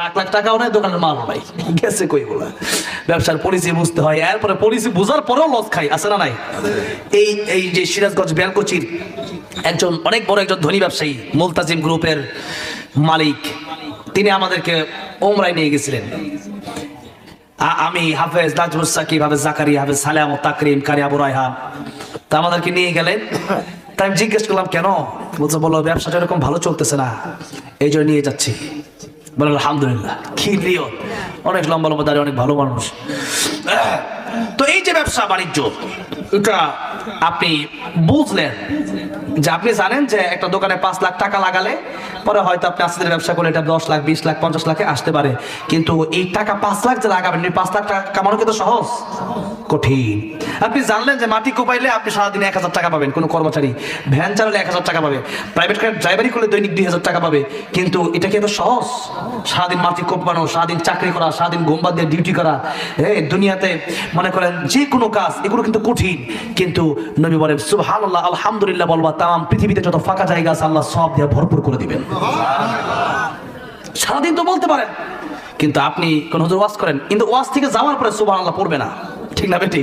লাখ লাখ টাকাও দোকানের নাই গেছে কই ব্যবসার বুঝতে হয়। এরপরে পরেও লস খাই, আছে না নাই? এই এই যে সিরাজগঞ্জ একজন, অনেক বড় একজন ধনী ব্যবসায়ী, মুলতাজিম গ্রুপের মালিক। তিনি আমাদেরকে ওমরাই নিয়ে গেছিলেন। আমি হাফেজ নাজমুস সাকিব, হাফেজ জাকারি, হাফেজ সালাম তাকরিম, কারি আবু রায়হান তা আমাদেরকে নিয়ে গেলেন। তাই আমি জিজ্ঞেস করলাম, কেন? বলছে, বলো, ব্যবসাটা এরকম ভালো চলতেছে না। এই জন্য নিয়ে যাচ্ছি। বলে, আলহামদুলিল্লাহ, কি লিও অনেক লম্বা লম্বা দাঁড়িয়ে অনেক ভালো মানুষ। তো এই যে ব্যবসা, বাণিজ্য, এটা আপনি বুঝলেন যে আপনি জানেন যে একটা দোকানে পাঁচ লাখ টাকা লাগালে পরে হয়তো আপনি আস্তে ব্যবসা করলে এটা দশ লাখ, বিশ লাখ, পঞ্চাশ লাখে আসতে পারে। কিন্তু এই টাকা পাঁচ লাখ যে লাগাবেন পাঁচ লাখ টাকা কামানো কিন্তু সহজ? কঠিন। আপনি জানলেন যে মাটি কোপাইলে আপনি সারাদিনে এক হাজার টাকা পাবেন, কোনো কর্মচারী। ভ্যান চালালে এক হাজার টাকা পাবে প্রাইভেট কার ড্রাইভারি করলে দৈনিক দুই হাজার টাকা পাবে। কিন্তু এটা কি এত সহজ? সারাদিন মাটি কোপানো, সারাদিন চাকরি করা, সারাদিন ঘুমবাদ দিয়ে ডিউটি করা হ্যাঁ দুনিয়াতে মনে করেন যে কোনো কাজ, এগুলো কিন্তু কঠিন। কিন্তু নবী বলেন, সুবহানাল্লাহ, আলহামদুলিল্লাহ বলবা, তাম পৃথিবীতে যত ফাঁকা জায়গা আছে, আল্লাহ সব দিয়ে ভরপুর করে দিবেন। সারাদিন তো বলতে পারেন, কিন্তু আপনি কোন হুজুর ওয়াজ করেন, কিন্তু ওয়াজ থেকে যাওয়ার পরে সুবহানাল্লাহ পড়বে না। ঠিক না বেটি?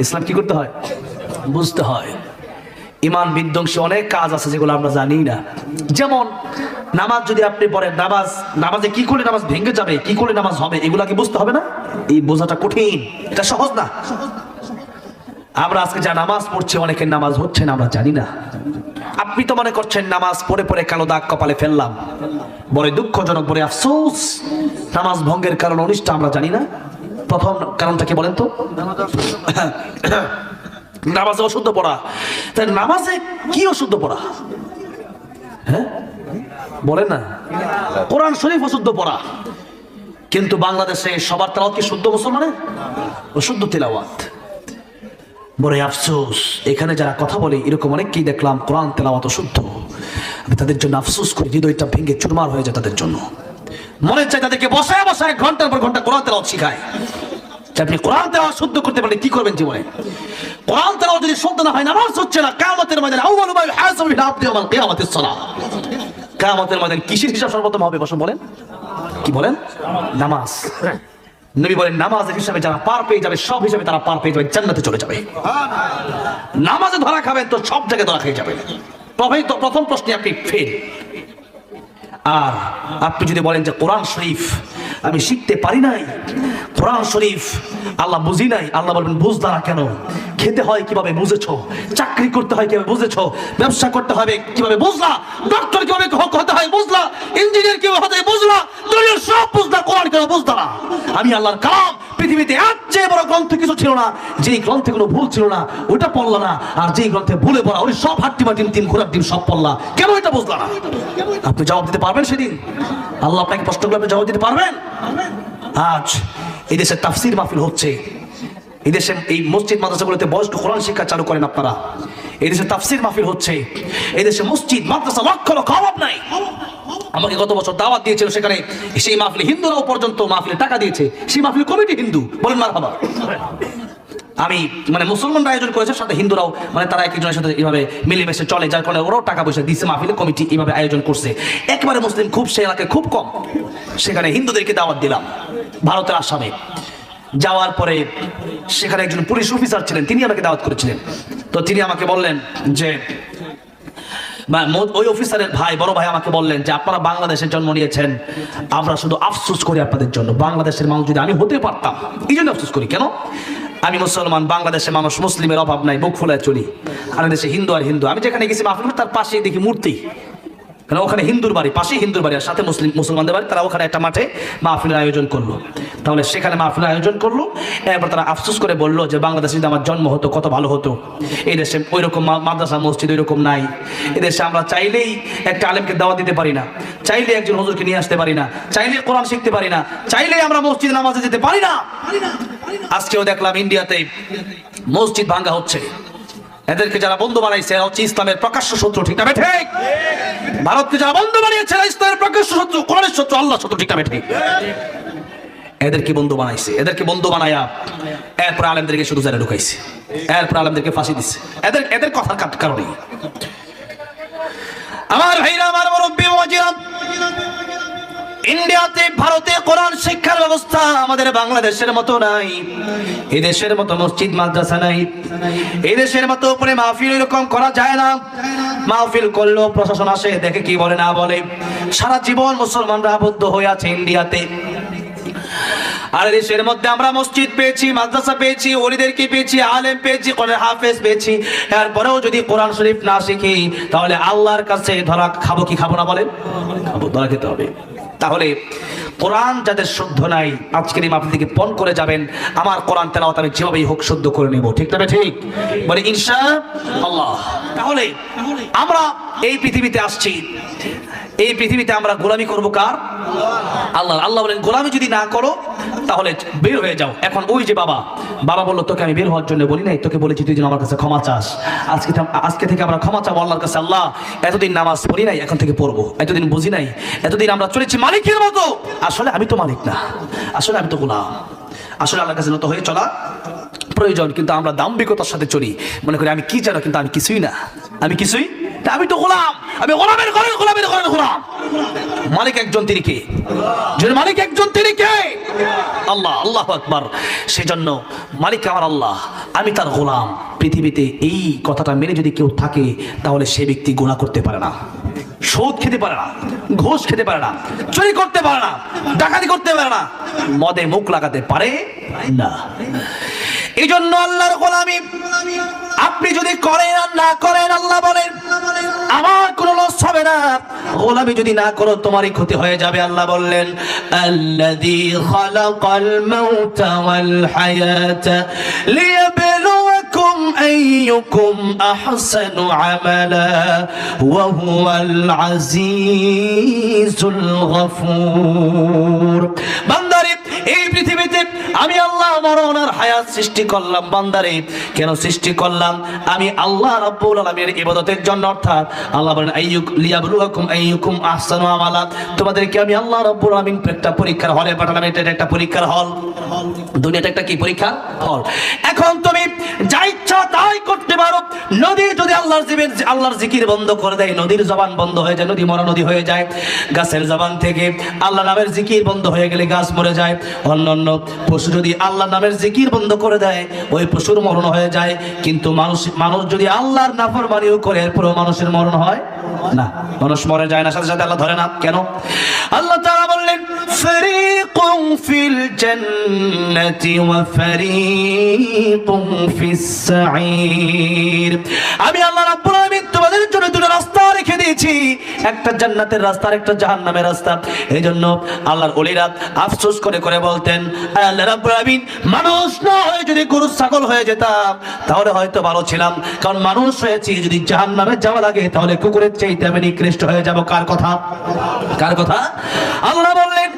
ইসলাম কি করতে হয়? বুঝতে হয়। ইমান বিধ্বংসী অনেক কাজ আছে যেগুলো আমরা জানি না। যেমন, নামাজ যদি আপনি পড়েন, নামাজ, নামাজে কি করলে নামাজ ভেঙে যাবে, কি করলে নামাজ হবে, এগুলা কি বুঝতে হবে না? এই বোঝাটা কঠিন। এটা সহজ না। আমরা আজকে যা নামাজ পড়ছি, অনেকের নামাজ হচ্ছে না, আমরা জানি না। আপনি তো মনে করছেন নামাজ পড়ে পড়ে কালো দাগ কপালে ফেললাম। বড় দুঃখজনক বড় আফসোস। নামাজ ভঙ্গের কারণ অনিষ্ট, আমরা জানি না। প্রথম কারণটা কি বলেন তো? নামাজে অশুদ্ধ পড়া। তাই নামাজে কি অশুদ্ধ পড়া? হ্যাঁ? বলেন না। কোরআন শরীফ অশুদ্ধ পড়া। কিন্তু বাংলাদেশে সবার তেলাওয়াত কি শুদ্ধ মুসলমানের? অশুদ্ধ তেলাওয়াত। বড় আফসোস, এখানে যারা কথা বলে এরকম অনেককেই দেখলাম কোরআন তেলাওয়াত অশুদ্ধ। আমি তাদের জন্য আফসোস করি, হৃদয়টা ভেঙে চুরমার হয়ে যায় তাদের জন্য। মনে চাই তাদেরকে বসায় বসায় ঘণ্টার পর ঘণ্টা কোরআন তেলাওয়াত শিখায়। আপনি কোরআন তেলাওয়াত শুদ্ধ করতে পারলে কি করবেন জীবনে? কোরআন তেলাওয়াত যদি শুদ্ধ না হয়, নামাজ হচ্ছে না। কিয়ামতের ময়দানে আউয়ালু মা ইউহাসাবু বিহি আবদু ইয়াওমাল কিয়ামাতিস সালাহ। কিয়ামতের ময়দানে কিসের হিসাব সর্বপ্রথম হবে, বসুন বলেন? কি বলেন? নামাজ। নবী বলেন, নামাজের হিসাবে যারা পার পেয়ে যাবে, সব হিসাবে তারা পার পেয়ে যাবে, জান্নাতে চলে যাবে। নামাজে ধরা খাবেন তো সব জায়গায় ধরা খেয়ে যাবেন। তবেই তো প্রথম প্রশ্নে আপনি ফেল আর আপনি যদি বলেন যে কোরআন শরীফ আমি শিখতে পারি নাই কোরআন শরীফ, আল্লাহ বুঝি নাই, আল্লাহ বলবেন, বুঝলা না কেন? খেতে হয় কীভাবে বুঝেছ? চাকরি করতে হয় কীভাবে বুঝেছ? ব্যবসা করতে হবে কীভাবে বুঝলা? ডক্টর কীভাবে হ- হতে হয় বুঝলা? ইঞ্জিনিয়ার কীভাবে হতে বুঝলা? দুনিয়ার সব বুঝলা, কোরআন কেন বুঝলা না? আমি আল্লাহর কালাম, পৃথিবীতে এর চেয়ে বড় গ্রন্থ কিছু ছিল না, যেই গ্রন্থে কোনো ভুল ছিল না, ওটা পড়লা না, আর যেই গ্রন্থে ভুলে পড়া, ওই সব হাট্টি মাটিম তিন ঘোরার ডিম সব পড়লা। কেন এটা বুঝলা না? আপনি জবাব দিতে পারবেন সেদিন? আল্লাহ আপনাকে প্রশ্নগুলো আপনি জবাব দিতে পারবেন? আজ এই দেশে তাফসির মাহফিল হচ্ছে। এই দেশে এই মসজিদ মাদ্রাসাগুলোতে বয়স্ক কোরআন শিক্ষা চালু করেন আপনারা। এই দেশে তাফসির মাহফিল হচ্ছে। এই দেশে মসজিদ, মাদ্রাসা লক্ষ লক্ষ অভাব নাই। আমাকে গত বছর দাওয়াত দিয়েছিল সেখানে সেই মাহফিলে হিন্দুরাও পর্যন্ত মাহফিলে টাকা দিয়েছে। সেই মাহফিল কমিটি হিন্দু। বলেন মার বাবা। আমি মানে মুসলমানরা আয়োজন করেছে, সাথে হিন্দুরাও মানে তারা এক একজনের সাথে এইভাবে মিলেমিশে চলে, যার কারণে ওরাও টাকা পয়সা দিচ্ছে মাহফিলে কমিটি এইভাবে আয়োজন করছে। একেবারে মুসলিম খুব, সে এলাকায় খুব কম। সেখানে হিন্দুদেরকে দাওয়াত দিলাম। ভারতের আসামে। যাওয়ার পরে সেখানে একজন পুলিশ অফিসার ছিলেন, তিনি আমাকে দাওয়াত করেছিলেন। তো তিনি আমাকে বললেন যে ওই অফিসারের ভাই, বড় ভাই আমাকে বললেন যে, আপনারা বাংলাদেশে জন্ম নিয়েছেন, আমরা শুধু আফসোস করি আপনাদের জন্য। বাংলাদেশের মানুষ যদি আমি হতে পারতাম, এই জন্য আফসোস করি। কেন? আমি মুসলমান বাংলাদেশে মানুষ, মুসলিমের অভাব নাই বুক ফুলায় চলি। আর দেশে হিন্দু আর হিন্দু। আমি যেখানে গেছি, মাহফিল তার পাশেই দেখি মূর্তি। কারণ ওখানে হিন্দুর বাড়ি পাশে হিন্দুর বাড়ি আর সাথে মুসলিম, মুসলমানদের বাড়ি, তারা ওখানে একটা মাঠে মাহফিলের আয়োজন করল। তাহলে সেখানে মাহফিল আয়োজন করল, এরপর তারা আফসোস করে বলল যে বাংলাদেশে যদি আমার জন্ম হতো, কত ভালো হতো। এই দেশে ওই রকম মাদ্রাসা, মসজিদ ওই রকম নাই। এই দেশে আমরা চাইলেই একটা আলেমকে দাওয়া দিতে পারি না। চাইলে একজন হুজুরকে নিয়ে আসতে পারি না। চাইলে কোরআন শিখতে পারি না। চাইলেই আমরা মসজিদ নামাজে যেতে পারি না। আজকেও দেখলাম ইন্ডিয়াতে মসজিদ ভাঙ্গা হচ্ছে। এদেরকে যারা বন্ধু বানাইছে, এরা হচ্ছে ইসলামের প্রকাশ্য শত্রু, ঠিক না ঠিক। ভারতকে যারা বন্ধু বানিয়েছে, এরা ইসলামের প্রকাশ্য শত্রু, কোরআনের শত্রু আল্লাহ শত্রু, ঠিক না ঠিক। এদেরকে বন্ধু বানাইছে, এদেরকে বন্ধু বানায়া এরপর আলেমদেরকে শুধু জেলে ঢুকাইছে, এরপর আলেমদেরকে ফাঁসি দিচ্ছে এদের এদের কথার কারণে আমার ভাইরা, আমার মুরব্বী মজিরাম ইন্ডিয়াতে, ভারতে কোরআন শিক্ষার ব্যবস্থা আমাদের বাংলাদেশের মতো নাই। এই দেশের মতো মসজিদ, মাদ্রাসা নাই। এই দেশের মতো উপরে মাহফিল এরকম করা যায় না। মাহফিল করলেও প্রশাসন আসে, দেখে কি বলে, না বলে। সারা জীবন মুসলমানরা আবদ্ধ হয়ে আছে ইন্ডিয়াতে। আর দেশের মধ্যে আমরা মসজিদ পেয়েছি, মাদ্রাসা পেয়েছি ওলিদেরকে পেয়েছি, আলেম পেয়েছি, কোরআন হাফেজ পেয়েছি। এরপরেও যদি কোরআন শরীফ না শিখি, তাহলে আল্লাহর কাছে ধরা খাব কি খাব না বলেন? খাব, ধরা খেতে হবে। তাহলে কোরআন যাদের শুদ্ধ নাই, আজকের মাহফিল থেকে পণ করে যাবেন। আমার কোরআন তেলাওয়াত আমি যেভাবেই হোক শুদ্ধ করে নেব, ঠিক তবে ঠিক? বলে, ইনশা আল্লাহ। তাহলে আমরা এই পৃথিবীতে আসছি। এই পৃথিবীতে আমরা গোলামি করব কার? আল্লাহ। আল্লাহ বলেন, গোলামি যদি না করো, তাহলে বের হয়ে যাও। এখন ওই যে বাবা বাবা বলল, তোকে আমি বের হওয়ার জন্য বলি নাই, তোকে বলেছি তুই যেন আমার কাছে ক্ষমা চাস। আজকে আজকে থেকে আমরা ক্ষমা চাবো আল্লাহর কাছে। আল্লাহ, এতদিন নামাজ পড়ি নাই, এখন থেকে পড়ব। এতদিন বুঝি নাই, এতদিন আমরা চলেছি মালিকের মতো। আসলে আমি তো মালিক না, আসলে আমি তো গোলাম। আসলে আল্লাহর কাছে নত হয়ে চলা প্রয়োজন, কিন্তু আমরা দাম্ভিকতার সাথে চলি। মনে করি আমি কি জানো, কিন্তু আমি কিছুই না। আমি কিছুই আমি তো গোলাম। আমি গোলামের ঘরের গোলামের ঘরের গোলাম। মালিক একজন তিনি কে? মালিক একজন তিনি কে? আল্লাহ আল্লাহ আকবার। সেজন্য মালিক আমার আল্লাহ, আমি তার গোলাম। পৃথিবীতে এই কথাটা মেনে যদি কেউ থাকে, তাহলে সে ব্যক্তি গুণা করতে পারে না। সুদ খেতে পারে না, ঘোষ খেতে পারে না, চুরি করতে পারে না, ডাকাতি করতে পারে না, মদে মুখ লাগাতে পারে না। এই জন্য আল্লাহর গোলামি, আপনি যদি করেন আর না করেন, আল্লাহ বলেন গোলামি যদি না করো তোমারই ক্ষতি হয়ে যাবে আল্লাহ বললেন আল্লাযী এই পৃথিবীতে আমি আল্লাহ মরণ হায়াত সৃষ্টি করলাম, বান্দারে। কেন সৃষ্টি করলাম? আমি আল্লাহ রাব্বুল আলামিনের ইবাদতের জন্য, অর্থাৎ আল্লাহ বলেন, আইয়ুক লিয়াবলুয়াকুম আইয়ুকুম আহসানু আমালা। তোমাদেরকে আমি আল্লাহ রাব্বুল আলামিন একটা পরীক্ষার হলে পাঠালাম। এটা একটা পরীক্ষার হল। দুনিয়াটা একটা কি পরীক্ষা? হল। এখন তুমি যা ইচ্ছা তাই করতে পারো নদী যদি আল্লাহর জীবের আল্লাহর জিকির বন্ধ করে দেয়, নদীর জবান বন্ধ হয়ে যায়, নদী মরা নদী হয়ে যায়। গাছের জবান থেকে আল্লাহ নামের জিকির বন্ধ হয়ে গেলে গাছ মরে যায়। পশু যদি আল্লাহ নামের জিকির বন্ধ করে দেয়, ওই পশুর মরণ হয়ে যায়। কিন্তু মানুষ মানুষ যদি আল্লাহর নাফরমানিও করে, এরপরেও মানুষের মরণ হয় না। মানুষ মরে যায় না, সাথে সাথে আল্লাহ ধরে না। কেন? আল্লাহ তাআলা বললেন ফিল জান্নাতি ওয়া ফরিকুম ফিস সাঈর আমি আল্লাহ রাব্বুল আলামিন তোমাদের জন্য দুটো রাস্তা রেখে দিয়েছি। একটা জান্নাতের রাস্তা একটা জাহান্নামের রাস্তা। এই জন্য আল্লাহর ওলিরা আফসোস করে করে বলতেন, "আয় আল্লাহ রাব্বুল আলামিন, মানুষ না হয়ে যদি গরু ছাগল হয়ে যেতাম, তাহলে হয়তো ভালো ছিলাম। কারণ মানুষ হয়েছি, যদি জাহান্নামে যাওয়া লাগে, তাহলে কুকুরের চাইতে আমি নিকৃষ্ট হয়ে যাব। কার কথা? কার কথা? আল্লাহ বললেন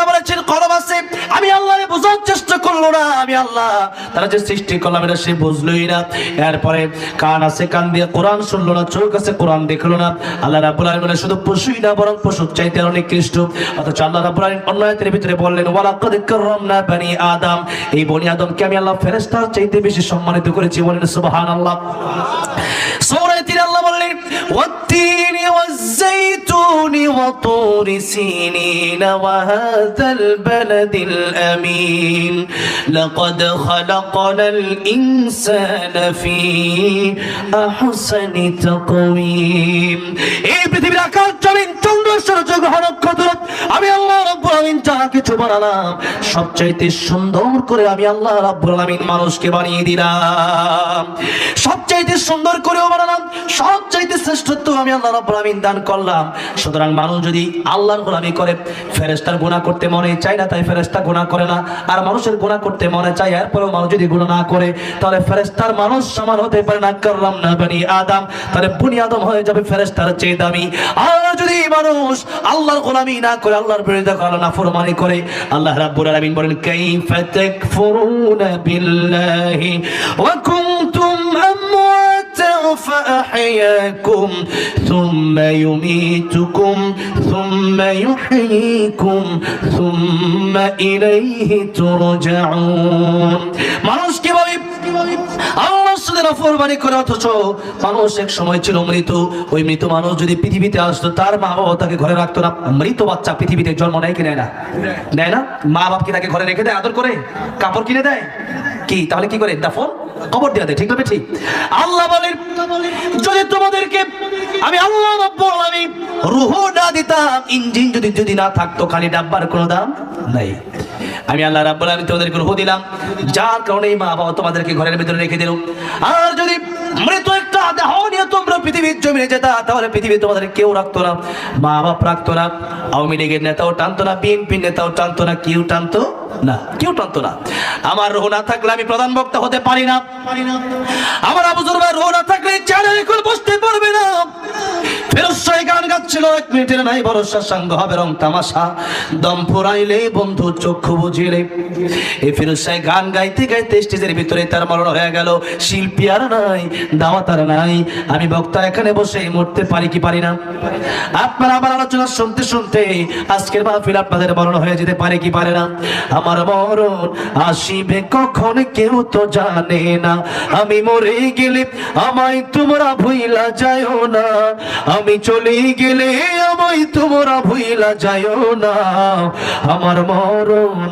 বোঝার চেষ্টা করল না আমি আল্লাহ। তারা যে সৃষ্টি করলাম, এটা সে বুঝলোই না। এরপরে কান আছে, কান দিয়ে কোরআন শুনলো না, চোখ আছে, কোরআন দেখল না। আল্লাহ আলামিন শুধু পশুই না, বরং পশুর চাইতে আরও নিকৃষ্ট। অথচ আল্লাহ আয়াতের ভিতরে বললেন, ওয়ালাকাদ কাররামনা বানি আদম। এই বনি আদমকে আমি আল্লাহ ফেরেশতার চাইতে বেশি সম্মানিত করেছি বলেন সুবহানাল্লাহ। সূরা والتين والزيتون وطور سينين وهذا البلد الأمين لقد خلقنا الإنسان في أحسن تقويم এই পৃথিবীর আকাশ জমিন চন্দ্র সূর্য গ্রহ নক্ষত্র আমি আল্লাহ রাব্বুল আলামিন যা কিছু বানালাম, সবচাইতে সুন্দর করে আমি আল্লাহ রাব্বুল আলামিন মানুষকে বানিয়ে দিলাম। সবচাইতে সুন্দর করেও বানালাম, সবচাইতে শ্রেষ্ঠত্ব আমি আল্লাহ রাব্বুল আলামিন দান করলাম। সুতরাং মানুষ যদি আল্লাহর গোলামি করে, ফেরেশতার গুনাহ করতে মনে চায় না, তাই ফেরেশতা গুনাহ করে না। আর মানুষের গুনাহ করতে মনে চায়, এরপরেও মানুষ যদি গুনাহ না করে, তাহলে ফেরেশতার মানুষ সমান হতে পারে না করলাম না, বানি আদম। তাহলে বুনি আদম হয়ে যাবে ফেরেশতার চেয়ে দামি। আর যদি মানুষ আল্লাহর গোলামি না করে আল্লাহর বিরোধিতা করে না ফরমানি করে, আল্লাহ রাব্বুল আলামিন বলেন, কাইফা তাকফুরুনা বিল্লাহি ওয়া কুনতুম আমওয়াতান ফাআহইয়াকুম থুম্মা ইউমীতুকুম থুম্মা ইউহয়ীকুম থুম্মা ইলাইহি তুরজাউন. মানুষ কীভাবে সাথে নাফরমানি করে অথচ মানুষ এক সময় ছিল মৃত। ওই মৃত মানুষ যদি পৃথিবীতে আসতো, তার মা বাবা তাকে ঘরে রাখতো না। মৃত বাচ্চা পৃথিবীতে জন্ম নেয় কি নেয় না? নেয় না? মা তাকে ঘরে রেখে দেয়, আদর করে? কাপড় কিনে দেয়? কি? তাহলে কি করে? দাফন? দেওয়া দেয় ঠিক ঠিক আল্লাহ বলেন, যদি তোমাদেরকে আমি আল্লাহ আলামিন রূহ না দিতাম, ইঞ্জিন যদি যদি না থাকতো, খালি ডাব্বার কোনো দাম নাই। আমি আল্লাহ রাব্বুল আলামিন তোমাদেরকে রূহ দিলাম। যার কারণে মা বাবা তোমাদেরকে ঘরের ভিতরে রেখে দিল। আর যদি মৃত একটা দেহ নিয়ে তোমরা পৃথিবীর জমিনে যেতা, তাহলে পৃথিবী তোমাদের কেউ রাখতো না মা বাপ রাখতো না, আওয়ামী লীগের নেতাও টানতো না বিএনপি নেতাও টানতো না, কেউ টানতো না, কেউ টানতো না। আমার রোহ না থাকলে আমি প্রধান বক্তা হতে পারি না। আমার আবু জুরবার রোহ না থাকলে চ্যানেল এখন বসতে পারবে না। ফেরত সাহেব গান গাচ্ছিল, এক মিনিটের নাই, ভরসা, সঙ্গ হবে রং তামাশা। দম ফুরাইলে বন্ধু চক্ষু বুঝিলে এই ফিরোজ সাহেব গান গাইতে গাইতে স্টেজের ভিতরে তার মরণ হয়ে গেল। শিল্পী আর নাই, দাওয়াত আর নাই। আমি বক্তা এখানে বসে মরতে পারি কি পারি না? আপনারা আমার আলোচনা শুনতে শুনতে আজকের মাহফিল আপনাদের মরণ হয়ে যেতে পারে কি পারে না? আমার মরণ আসিবে কখন কেউ তো জানে না। আমি মরে গেলে আমায় তোমরা ভুইলা যায়ও না। আমি চলে গেলে আমায় তোমরা ভুইলা যায়ও না। আমার মরণ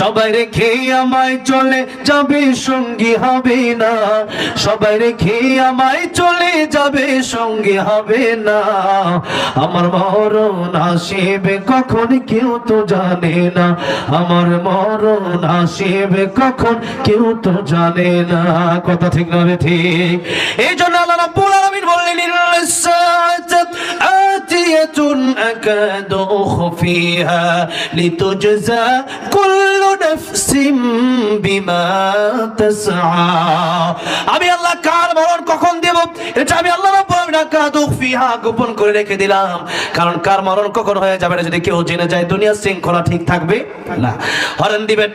সবাই রেখে আমায় চলে যাবে, সঙ্গী হবে না। সবাই রেখে আমায় চলে যাবে, সঙ্গী হবে না। আমার মরণ আসিবে কখন কেউ তো জানে না। আমার মরণ আসিবে কখন কেউ তো জানে না। কথা ঠিক না ঠিক? এই জন্য আল্লাহ রাব্বুল আলামিন বললেন আতিয়াতুন আকাদু উখফিহা লিতুজজা নাফসিম বিমা তাসআ। আমি আল্লাহ কার মরণ কখন দেব? এটা আমি আল্লাহ রাব্বুল গোপন করে রেখে দিলাম। কারণ কার মরণ কখন হয়ে যাবে না যদি কেউ জেনে যায়, দুনিয়ার শৃঙ্খলা ঠিক থাকবে? না। হরেন দিবে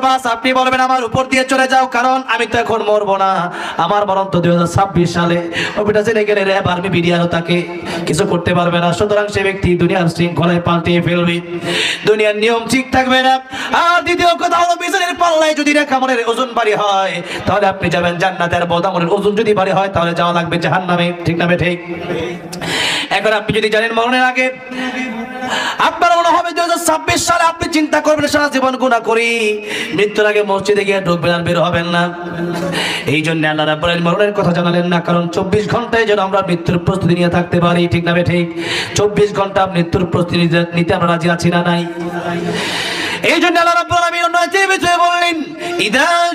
বাস, আপনি বলবেন, আমার উপর দিয়ে চলে যাও, কারণ আমি তো এখন না। আমার মরণ তো দুই সালে। ওটা জেনে গেলে র্যাব আর্মি তাকে কিছু করতে পারবে না। সুতরাং সে ব্যক্তি দুনিয়ার শৃঙ্খলায় পাল্টিয়ে ফেলবে। দুনিয়ার নিয়ম ঠিক থাকবে না। আর দ্বিতীয় কথা হলো পাল্লায় যদি রেখা মনের ওজন বাড়ি হয়, তাহলে আপনি যাবেন জান্নাতের বদামনের ওজন যদি বাড়ি হয়, তাহলে যাওয়া লাগবে জাহান্নামে। ঠিক না বে ঠিক এখন আপনি যদি জানেন মরণের আগে, আপনার মনে হবে দুই ছাব্বিশ সালে আপনি চিন্তা করবেন, সারা জীবন গুণা করি। মৃত্যুর আগে মসজিদে গিয়ে ঢুকবেন আর বের হবেন না। এই জন্য আল্লাহ রাব্বুল মরণের কথা জানালেন না, কারণ চব্বিশ ঘন্টায় যেন আমরা মৃত্যুর প্রস্তুতি নিয়ে থাকতে পারি, ঠিক না ঠিক? চব্বিশ ঘণ্টা মৃত্যুর প্রস্তুতি নিতে- আমরা রাজি আছি না নাই? এই জন্য আল্লাহ রাব্বুল আলামিন অন্য ভিতরে বললেন, ইদা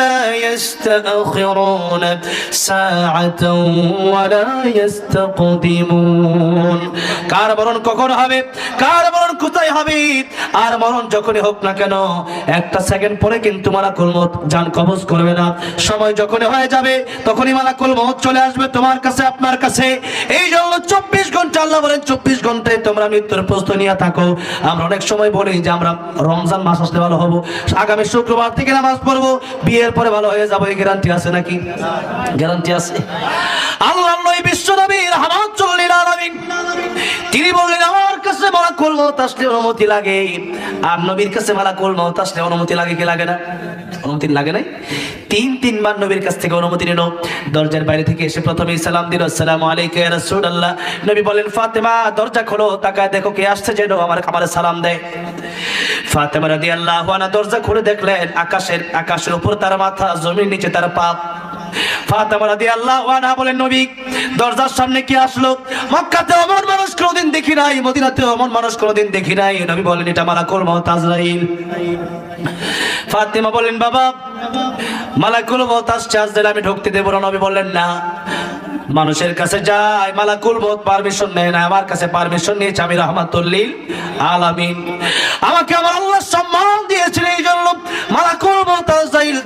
লা ইস্তাখিরুন সাআতাও ওয়া লা ইস্তাকদিমুন কার মরণ কখন হবে? কার মরণ কোথায় হবে? আর মরণ যখনই হোক না কেন, একটা সেকেন্ড পরে কিন্তু মালাকুল মউত জান কবজ করবে না। সময় যখনই হয়ে যাবে, তখনই মালাকুল মউত চলে আসবে তোমার কাছে, আপনার কাছে। এই জন্য চব্বিশ ঘণ্টা আল্লাহ বলেন, চব্বিশ ঘন্টায় তোমরা মৃত্যুর প্রস্তুতি নিয়ে থাকো। আমরা অনেক সময় বলি যে আমরা রমজান মাস আসলে ভালো হব। আগামী শুক্রবার থেকে নামাজ পড়ব। বিয়ের পরে ভালো হয়ে যাব, এই গ্যারান্টি আছে নাকি? গ্যারান্টি আছে। আল্লাহ নবী বিশ্ব নবী রহমাতুল্লিল আলামিন। তিনি বললেন, আমার কাছে মালাকুল মউত আসলে অনুমতি লাগে। আর নবীর কাছে মালাকুল মউত আসলে অনুমতি লাগে কি লাগে না? অনুমতি লাগে নাই? তিন, তিনবার নবীর কাছ থেকে অনুমতি নিল। দরজার বাইরে থেকে এসে প্রথমে সালাম দিল, আসসালামু আলাইকুম ইয়া রাসূলুল্লাহ। নবী বলেন ফাতেমা, দরজা খোলো, তাকায় দেখো কে আসছে যেন আমার আমার সালাম দেয়। ফাতেমা রাদিয়াল্লাহু দরজা খুলে দেখলেন আকাশের আকাশের উপর তার মাথা, জমির নিচে তার পা। ফাতেমা রাদিয়াল্লাহু আনহা বলেন, নবী, দরজার সামনে কি আসলো? দেখি নাই দেখি নাই। নবী বলেন, এটা ফাতেমা বলেন, বাবা আমি ঢুকতে দেব না। নবী বললেন না। মানুষের কাছে যায় মালাকুল বোধ পারমিশন নেয় না, আমার কাছে পারমিশন নিয়েছে আমি রহমাতুল্লিল আলামিন। আমাকে আমার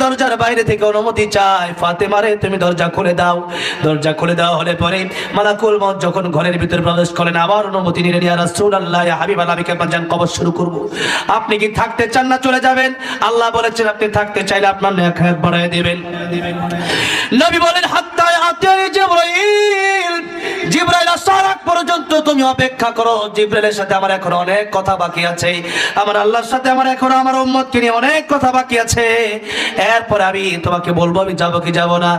দরজার বাইরে থেকে অনুমতি চায়। ফাতেমা রে, তুমি দরজা খুলে দাও। দরজা খুলে দেওয়া হলে পরে মালাকুল মউত যখন ঘরের ভিতরে প্রবেশ করেন, আবার অনুমতি নিলেন ইয়া রাসূলুল্লাহ, ইয়া হাবিবাল্লাহ আমি কেমন যান কবর শুরু করব? আপনি কি থাকতে চান না চলে যাবেন? আল্লাহ বলেছেন, আপনি থাকতে চাইলে আপনার নেক হায়াত বাড়ায় দিবেন। নবী বলেন হাত্তা আতিয়ানি জিবরাইল। জিবরাইল আসার পর্যন্ত তুমি অপেক্ষা করো। জিবরাইলের সাথে আমার এখন অনেক কথা বাকি আছে। আমার আল্লাহর সাথে আমার এখন আমার উম্মতকে নিয়ে অনেক কথা বাকি আছে। এরপরে আমি তোমাকে বলব, আমি যাব কি যাব না।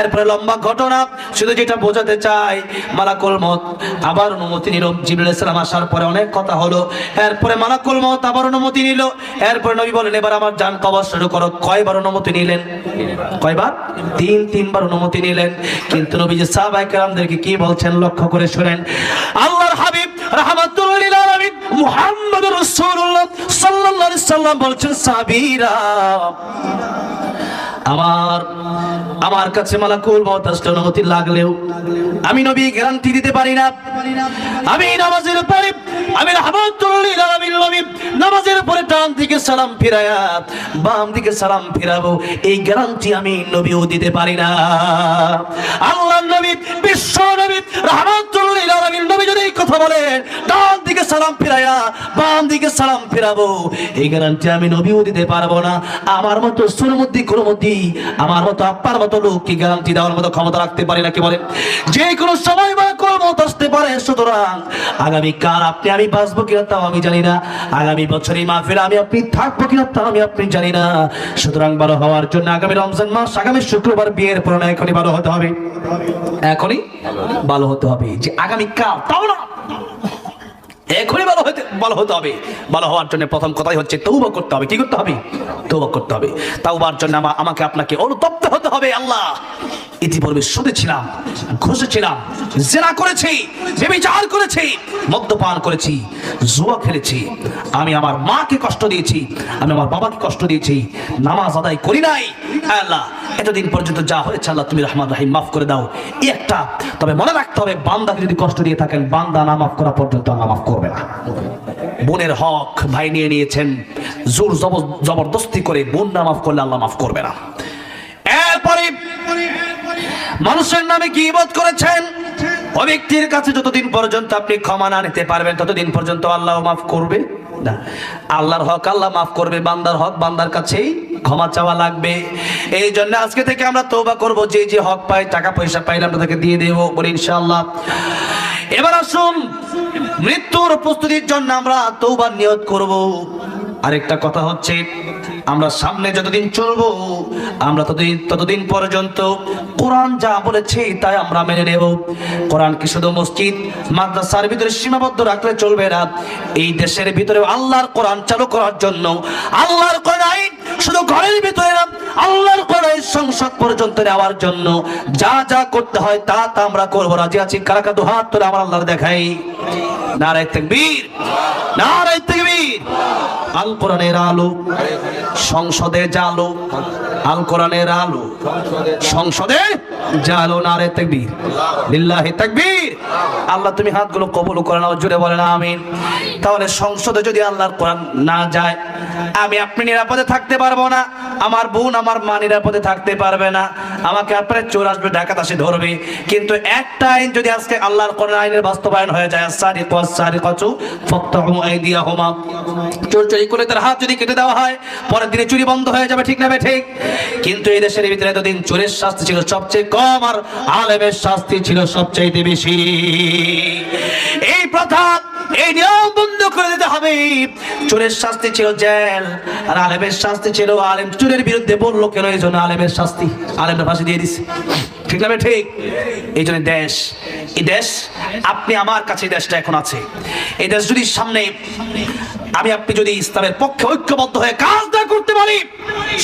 এরপরে লম্বা ঘটনা, শুধু যেটা বোঝাতে চাই, মালাকুল মত আবার অনুমতি নিল। জিবরাইল ইসলাম আসার পরে অনেক কথা হলো। এরপরে মালাকুল মত আবার অনুমতি নিল। এরপরে নবী বলেন, এবার আমার জান কবর শুরু করো। কয়বার অনুমতি নিলেন? কয়বার? তিন, তিনবার অনুমতি নিলেন। কিন্তু নবী যে সাহাবায়ে কেরামদেরকে কি বলছেন লক্ষ্য করে শুনেন। আল্লাহর হাবিব রাহমাতুল লিল আলামিন মুহাম্মদুর রাসূলুল্লাহ সাল্লাল্লাহু আলাইহি সাল্লাম বলছেন সাহাবীরা আমার আমার কাছে মালাকুল মউত আসলে অনুমতি লাগলেও আমি নবী গ্যারান্টি দিতে পারি না। আমি নামাজের পরে আমি নবী নামাজের পরে ডান দিকে সালাম ফিরায়া বাম দিকে সালাম ফিরাবো, এই গ্যারান্টি আমি নবীও দিতে পারি না। আল্লাহ নবী, বিশ্ব নবী রহমাতুল্লিল আলামিন নবী যদি কথা বলেন, ডান দিকে সালাম ফিরায়া বাম দিকে সালাম ফিরাবো। এই গ্যারান্টি আমি নবীও দিতে পারব না। আমার মতো সুরমুদ্দি কুরমুদ্দি আমার মতো আপ্পার মতো লোক কি গ্যারান্টি দেওয়ার মতো ক্ষমতা রাখতে পারে না কি বলেন? যে কোনো সময় বা কোনো মত আসতে পারে, সুতরাং আগামী কাল আপনি আমি বাঁচবো কিনা তাও আমি জানি না। আগামী বছর এই মাহফিলে আমি আপনি থাকব কিনা তাও আমি আপনি জানি না। সুতরাং ভালো হওয়ার জন্য আগামী রমজান মাস, আগামী শুক্রবার বিয়ের পর এখনই ভালো হতে হবে। এখনই ভালো হতে হবে। যে আগামী কাল, তাও না। এখনই ভালো হতে ভালো হতে হবে। ভালো হওয়ার জন্য প্রথম কথাই হচ্ছে তৌবা করতে হবে। কি করতে হবে? তৌবা করতে হবে। তাওবার জন্য আমা- আমাকে আপনাকে অনুতপ্ত হতে হবে, আল্লাহ। ইতিপূর্বে শুনেছিলাম, ঘুষেছিলাম জেনা করেছি, বেবিচার করেছি মদ্যপান করেছি, জুয়া খেলেছি। আমি আমার মাকে কষ্ট দিয়েছি, আমি আমার বাবাকে কষ্ট দিয়েছি, নামাজ আদায় করি নাই। আল্লাহ, এতদিন পর্যন্ত যা হয়েছে আল্লাহ, তুমি রহমান রাহিম মাফ করে দাও। একটা, তবে মনে রাখতে হবে, বান্দাকে যদি কষ্ট দিয়ে থাকেন, বান্দা না মাফ করা পর্যন্ত আল্লাহ মাফ করবে না। বোনের হক ভাই নিয়ে নিয়েছেন, জোর জবর- জবরদস্তি করে বোন না মাফ করলে আল্লাহ মাফ করবে না। মানুষের নামে কি বোধ করেছেন? ও ব্যক্তির কাছে যতদিন পর্যন্ত আপনি ক্ষমা না নিতে পারবেন ততদিন পর্যন্ত আল্লাহ মাফ করবে। না আল্লাহর হক আল্লাহ মাফ করবে বান্দার হক বান্দার কাছেই ক্ষমা চাওয়া লাগবে। এই জন্য আজকে থেকে আমরা তৌবা করব যে যে হক পাই টাকা পয়সা পাইলে আমরা তাকে দিয়ে দেবো বলি ইনশাআল্লাহ। এবার আসুন মৃত্যুর প্রস্তুতির জন্য আমরা তৌবার নিয়ত করব। আরেকটা কথা হচ্ছে আমরা সামনে যতদিন চলবো, আমরা ততদিন ততদিন পর্যন্ত কোরআন যা বলেছে তাই আমরা মেনে নেব। কোরআন কি শুধু মসজিদ, মাদ্রাসার ভিতরে সীমাবদ্ধ রাখলে চলবে না। এই দেশের ভিতরে আল্লাহর কোরআন চালু করার জন্য, আল্লাহর কোরআন শুধু ঘরের ভিতরে না, আল্লাহর কোরআন সংসদ পর্যন্ত নেওয়ার জন্য যা যা করতে হয় তা তা আমরা করব। রাজি আছি? কারা কারা হাত তুলে আমার আল্লাহর দেখাই। নারায় তকবীর নারায় তকবীর। আল কোরআনের আলো সংসদে জালো আল কোরআনের আলো সংসদে জালো নারে লিল্লাহি আল্লাহ, তুমি হাতগুলো কবুল করে নাও বলেন, আমিন। তাহলে সংসদে যদি আল্লাহর কোরআন না যায়, আমি আপনি নিরাপদে থাকতে পারব না, আমার বোন আমার মা নিরাপদে থাকতে পারবে না, আমাকে আপনার চোর আসবে, ডাকাত আসে, ধরবে। কিন্তু একটা আইন যদি আজকে আল্লাহর কোরআন আইনের বাস্তবায়ন হয়ে যায় সারি কস সারি কচু ফক্তাহু আইদিয়াহুমা। চোর চুরি করে তার হাত যদি কেটে দেওয়া হয়, পরের দিনে চুরি বন্ধ হয়ে যাবে, ঠিক না ঠিক? কিন্তু এই দেশের ভিতরে এতদিন চোরের শাস্তি ছিল সবচেয়ে কম আর আলেমের শাস্তি ছিল সবচেয়ে বেশি। এই প্রথা, এই নিয়ম বন্ধ করে দিতে হবে। চোরের শাস্তি ছিল জেল, আর আলেমের শাস্তি ছিল আলেম। চোরের বিরুদ্ধে বলল কেন? এই জন্য আলেমের শাস্তি আলেমের ফাঁসি দিয়ে দিছে। ঠিক না ঠিক। এই জন্য দেশ, এই দেশ, আপনি আমার কাছে দেশটা এখন আছে। এই দেশ যদি সামনে আমি আপনি যদি ইসলামের পক্ষে ঐক্যবদ্ধ হয়ে কাজ না করতে পারি,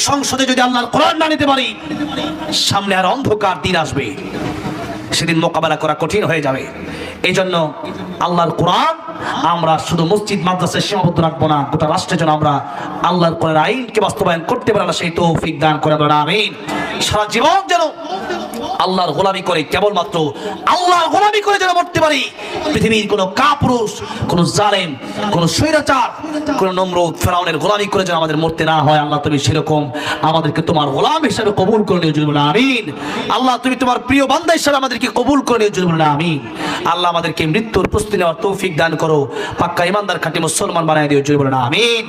সংসদে যদি আল্লাহর কোরআন না নিতে পারি, সামনে আর অন্ধকার দিন আসবে। সেদিন মোকাবেলা করা কঠিন হয়ে যাবে। এই জন্য আল্লাহর কোরআন আমরা শুধু মসজিদ মাদ্রাসায় সীমাবদ্ধ রাখব না, গোটা রাষ্ট্রের জন্য আমরা আল্লাহর কোরআন আইনকে বাস্তবায়ন করতে পারি না সেই তৌফিক দান করে দেন আমিন। সারা জীবন যেন আল্লাহর গোলামি করে কেবলমাত্র আল্লাহর গোলামি করে যেন মরতে পারি। পৃথিবীর কোনো কাপুরুষ, কোনো জালেম, কোনো স্বৈরাচার, কোনো নম্রদ ফেরাউনের গোলামি করে যেন আমাদের মরতে না হয়। আল্লাহ তুমি সেরকম আমাদেরকে তোমার গোলাম হিসাবে কবুল করে নিয়ে জন্য আমিন। আল্লাহ তুমি তোমার প্রিয় বান্দা হিসাবে আমাদেরকে কবুল করে নিয়ে জন্য আমিন। আল্লাহ আমাদেরকে মৃত্যুর প্রস্তুতি নেওয়ার তৌফিক দান করো। পাক্কা ইমানদার খাঁটি মুসলমান বানায় দিও জন্য আমিন।